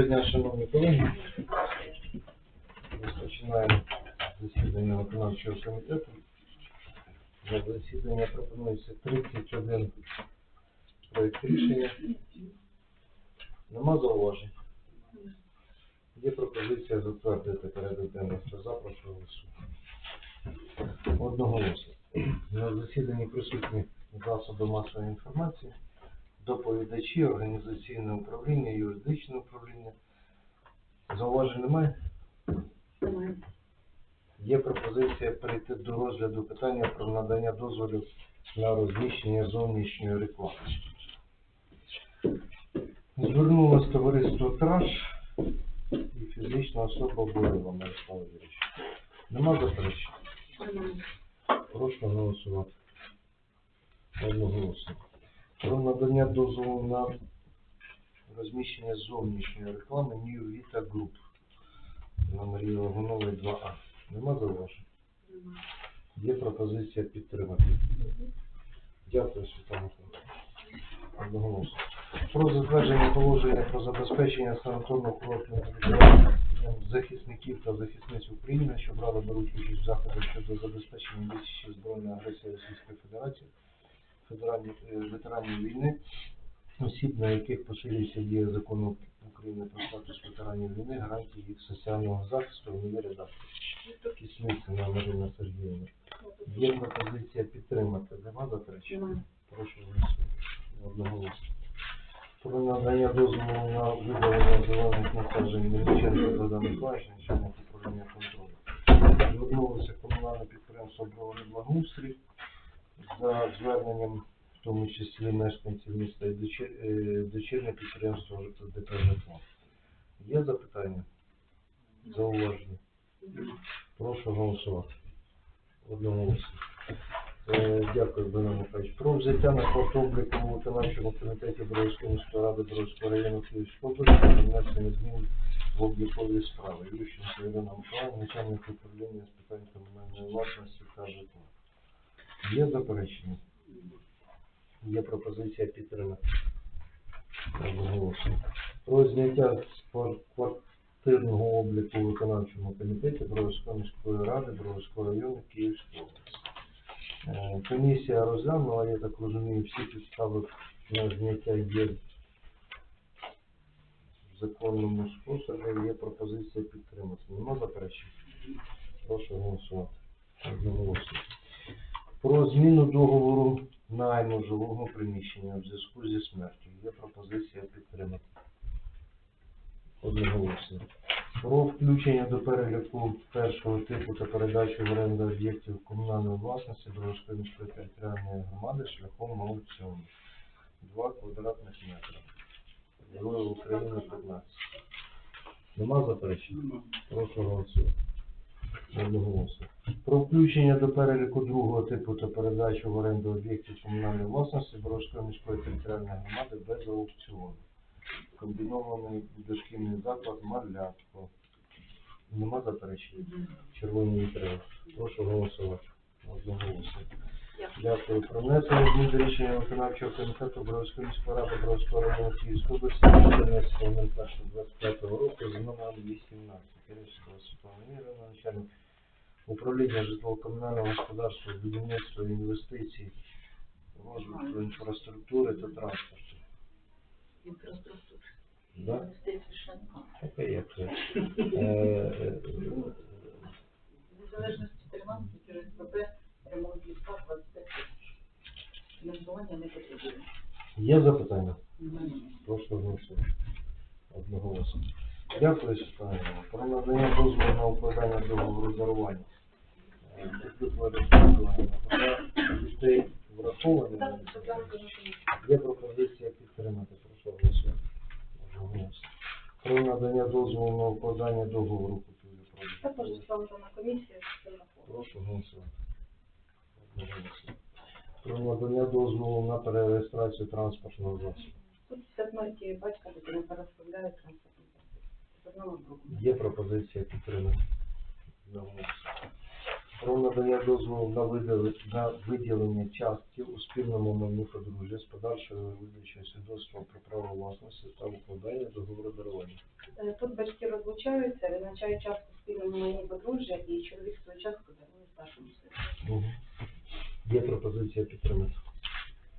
дня, шановні колеги. Розпочинаємо засідання виконавчого комітету. За засідання пропонується 31 проєкт рішення. Нема зауважень. Є пропозиція затвердити порядок денний. Хто за, прошу. Одноголосно. На засіданні присутні засоби масової інформації, доповідачі, організаційне управління, юридичне управління. Зауважень немає? Немає. Є пропозиція перейти до розгляду питання про надання дозволів на розміщення зовнішньої реклами. Звернулось товариство Траш і фізична особа Боєва Мирослава Юрійович. Нема заперечень? Немає. Прошу голосувати. Одноголосно. Про надання дозволу на розміщення зовнішньої реклами New Vita Group на Марії Лагунової 2А. Нема зауважень? Є пропозиція підтримати. Дякую, Світлана. Одноголосно. Про затвердження положення про забезпечення санаторно-курортного територіального захисників та захисниць України, що брали беруть участь в заходах щодо забезпечення відсічі збройної агресії Російської Федерації, федеральних е, ветеранів війни, осіб, на яких поширюється дія закону України про статус ветеранів війни, гарантії їх соціального захисту новій редакції. Кисницина Марина Сергіївна. Є пропозиція підтримати. Нема заперечень? Прошу. Одноголосно. Про надання дозволу на видалення зелених насаджень Мельниченка Богдан Миколаївич, начальник управління контролю. Звернулося комунальне підприємство «Бровари Благоустрій за зверненням, в тому числі мешканців міста і е, дочірнє підприємство ДП «Житло». Є запитання? Зауваження? Прошу голосувати. Одноголосно. Е, Дякую, Богдан Михайлович. Про взяття на порт-обліку у виконавчому комітеті Боровської міської ради Боровського району Київської області та внесення змін в облікові справи. Ющенко Ірина Миколаївна, начальник управління з питань комунальної власності та житла. Є заперечення? Є пропозиція підтримати. Про зняття з квартирного обліку у виконавчому комітеті Боровської міської ради Боровського району Київської області. Е, Комісія розглянула, я так розумію, всі підстави на зняття є в законному способі, є пропозиція підтримати. Нема заперечень? Прошу голосувати. Одноголосно. Про зміну договору найму жилого приміщення в зв'язку зі смертю. Є пропозиція підтримати. Одноголосно. Про включення до переліку першого типу та передачу в оренду об'єктів комунальної власності Дорожської міської територіальної громади шляхом аукціону. 2 квадратних метри. Героїв України 15. Нема заперечень? Прошу голосувати. Одноголосно. Про включення до переліку другого типу та передачу в оренду об'єктів комунальної власності Боровської міської територіальної громади без аукціону. Комбінований дошкільний заклад Марлятко. Нема заперечень? Червоні вітри. Прошу голосувати. Одноголосно. Дякую. Про внесення змін до рішення виконавчого комітету Боровської міської ради Боровського району Київської області 14.01.25 року за номером 217. Киричського Світлана Ігорівна, начальник управління житлово-комунального господарства, будівництва, інвестицій, розвитку інфраструктури та транспорту. Інфраструктура. Да? Таке як це. Незалежності фінансів через ПП ремонт ліфта 25 тисяч. Фінансування не потрібно. Є запитання? Прошу голосувати. Одноголосно. Дякую, Світлана. Про надання дозволу на укладання договору дарування. Е, дітей враховані. Світлана. Є пропозиція підтримати. Прошу голосувати. Одноголосно. Про надання дозволу на укладання договору купівлі продажу. ставлю на комісію, на. Прошу голосувати. Про надання дозволу на перереєстрацію транспортного засобу. Тут все смерті батька дитина переставляє транспортний засіб. Є пропозиція підтримати. Про надання дозволу на на виділення частки у спільному майні подружжя з подальшою видачею свідоцтва про право власності та укладання договору дарування. Е, Тут батьки розлучаються, визначають частку спільному майні подружжя, і чоловік свою частку дарує старшому сину. Угу. Є пропозиція підтримати.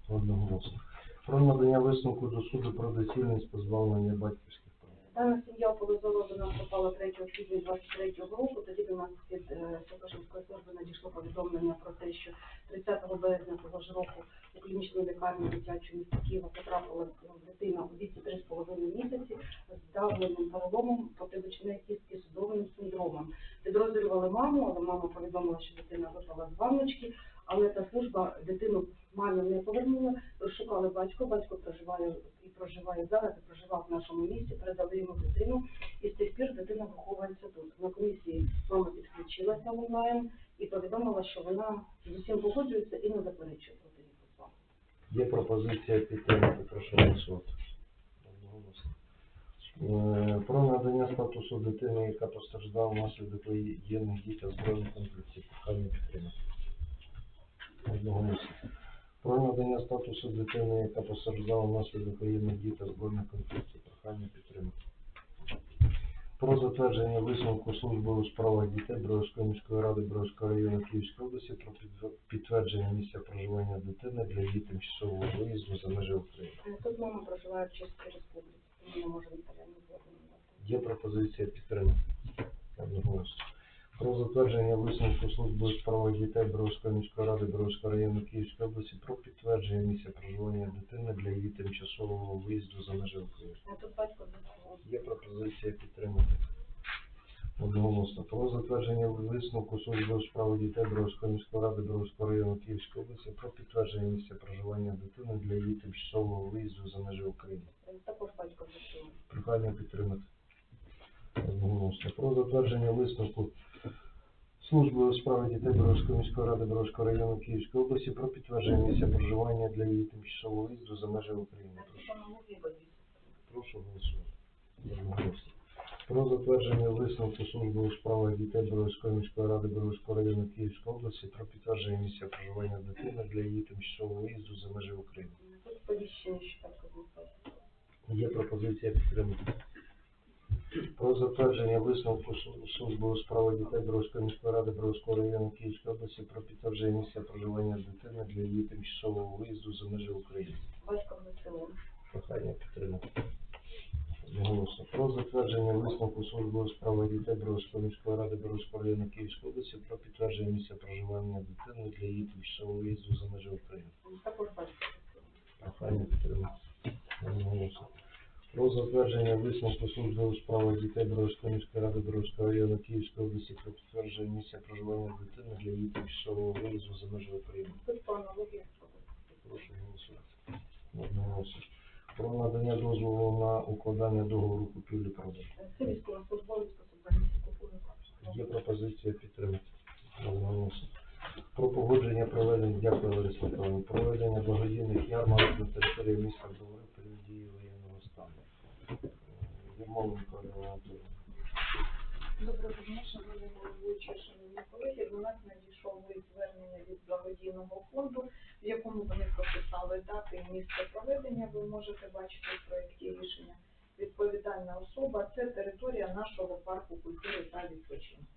Одноголосно. Про надання висновку до суду про доцільність позбавлення батьківських прав. Дана сім'я у до нас попала 3 квітня 23 року. Тоді до нас від е, Сокошинської служби надійшло повідомлення про те, що 30 березня того ж року у клінічну лікарню дитячу міста Києва потрапила дитина у віці 3,5 місяці з давленим переломом потиличної кістки судовим синдромом. Підрозділювали маму, але мама повідомила, що дитина випала з ванночки, але та служба дитину мамі не повернула. Розшукали батько, батько проживає і проживає зараз, і проживав в нашому місті, передали йому дитину, і з тих пір дитина виховується тут. На комісії мама підключилася онлайн і повідомила, що вона з усім погоджується і не заперечує проти її позбавлення. Є пропозиція підтримати, прошу голосувати. Е, Про надання статусу дитини, яка постраждала внаслідок воєнних дій та збройних конфліктів. Прохання підтримати. Одноголосно. Про надання статусу дитини, яка постраждала внаслідок воєнних дій та збройних конфліктів. Прохання підтримати. Про затвердження висновку служби у справах дітей Бровської міської ради Бровського району Київської області про підтвердження місця проживання дитини для її тимчасового виїзду за межі України. Е, Тут мама проживає в Чеській Республіці, тому не може надати. Є пропозиція підтримати. Про затвердження висновку служби у справах дітей Бровської міської ради Бровського району Київської області про підтвердження місця проживання дитини для її тимчасового виїзду за межі України. Є пропозиція підтримати. Одноголосно. Про затвердження висновку служби у справах дітей Бровської міської ради Бровського району Київської області про підтвердження місця проживання дитини для її тимчасового виїзду за межі України. Також батько. Прохання підтримати. Одноголосно. Про затвердження висновку служби у справах дітей Боровської міської ради Боровського району Київської області про підтвердження місця проживання для її тимчасового виїзду за межі України. Прошу, прошу голосувати. Про затвердження висновку служби у справах дітей Боровської міської ради Боровського району Київської області про підтвердження місця проживання дитини для її тимчасового виїзду за межі України. Є пропозиція підтримати. Про затвердження висновку служби у справах дітей Бровської міської ради Бровського району Київської області про підтвердження місця проживання дитини для її тимчасового виїзду за межі України. Батько звернув. Прохання підтримати. Одноголосно. Про затвердження висновку служби у справах дітей Бровської міської ради Бровського району Київської області про підтвердження місця проживання дитини для її тимчасового виїзду за межі України. Також батько. Прохання підтримати. Одноголосно. Про затвердження висновку служби у справах дітей Боровської міської ради Боровського району Київської області про підтвердження місця проживання дитини для її тимчасового виїзду за межі України. Прошу голосувати. Про надання дозволу на укладання договору. Це військовослужбовець субвенції купує. Є пропозиція підтримати. Про погодження проведення, дякую, Лариса Миколаївна, проведення благодійних ярмарок на території міста Бровари перед дією воєнного стану. Миколаївна Анатолійовна. Доброго дня, шановні головуючі, шановні колеги. До нас надійшов лист звернення від благодійного фонду, в якому вони прописали дати і місце проведення. Ви можете бачити в проєкті рішення. Відповідальна особа це територія нашого парку культури та відпочинку.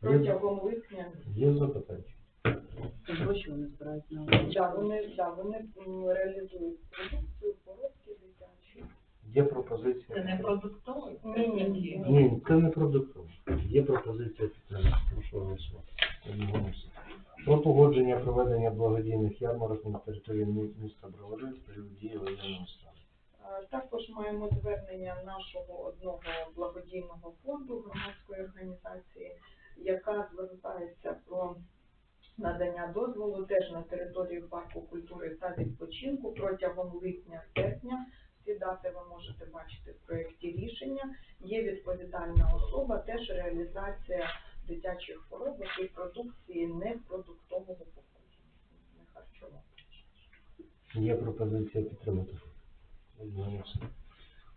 Протягом липня Є запитання? Гроші вони збирають на да, вони, да, вони реалізують дитячі. Пропозиція? Це не продуктовий? Ні, ні, ні. Ні, це не продуктове. Є пропозиція підтримати. Прошу голосувати. Одноголосно. Про погодження проведення благодійних ярмарок на території мі- міста Бровари в період дії воєнного стану. Також маємо звернення нашого одного благодійного фонду громадської організації, яка звертається про надання дозволу теж на території парку культури та відпочинку протягом липня-серпня. Всі дати ви можете бачити в проєкті рішення. Є відповідальна особа, теж реалізація дитячих поробок і продукції непродуктового походження, не харчового. Є пропозиція підтримати.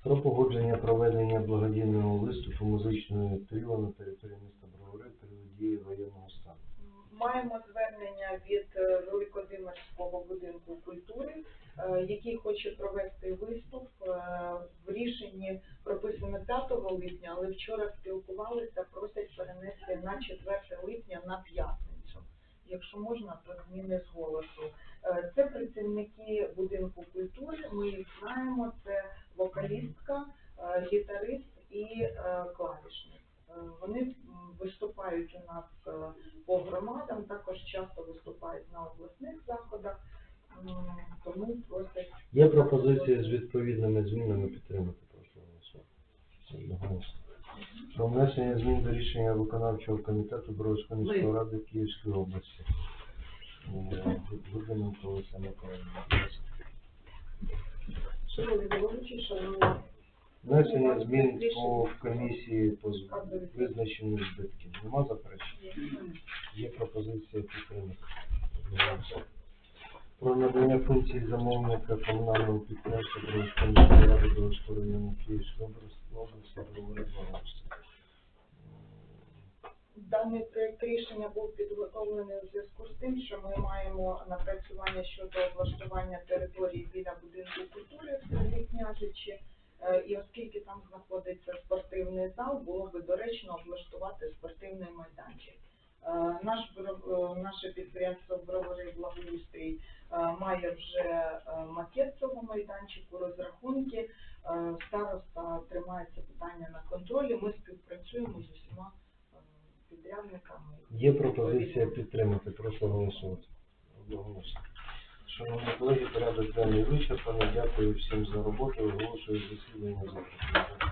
Про погодження проведення благодійного виступу музичної тріо на території міста Бровари в період дії воєнного стану. Маємо звернення від е, Великодимирського будинку культури, е, який хоче провести виступ. Е, в рішенні прописано 5 липня, але вчора спілкувалися, просять перенести на 4 липня на п'ятницю. Якщо можна, то зміни з голосу. Це працівники будинку культури. Ми їх знаємо. Це вокалістка, гітарист і клавішник. Вони виступають у нас е, по громадам, також часто виступають на обласних заходах. Тому просять Є пропозиція з відповідними змінами підтримати прошу голосувати. Про внесення змін до рішення виконавчого комітету Бровської міської ради Київської області. Гудзенко Олеся Миколаївна. Шановні головуючі, шановні Внесення змін по комісії по визначенню збитків. Нема заперечень? Є пропозиція підтримати. Про надання функцій замовника комунального підприємства міської ради Бровського району Київської області області договорить Даний проект рішення був підготовлений у зв'язку з тим, що ми маємо напрацювання щодо облаштування території біля будинку спортивний майданчик. Е, наш е, наше підприємство броварий благоустрій е, має вже макет цього майданчику, розрахунки. Староста тримається питання на контролі. Ми співпрацюємо з усіма підрядниками. Є пропозиція підтримати. Прошу голосувати. Шановні колеги, порядок денний вичерпано. Дякую всім за роботу. Оголошую засідання за завтра.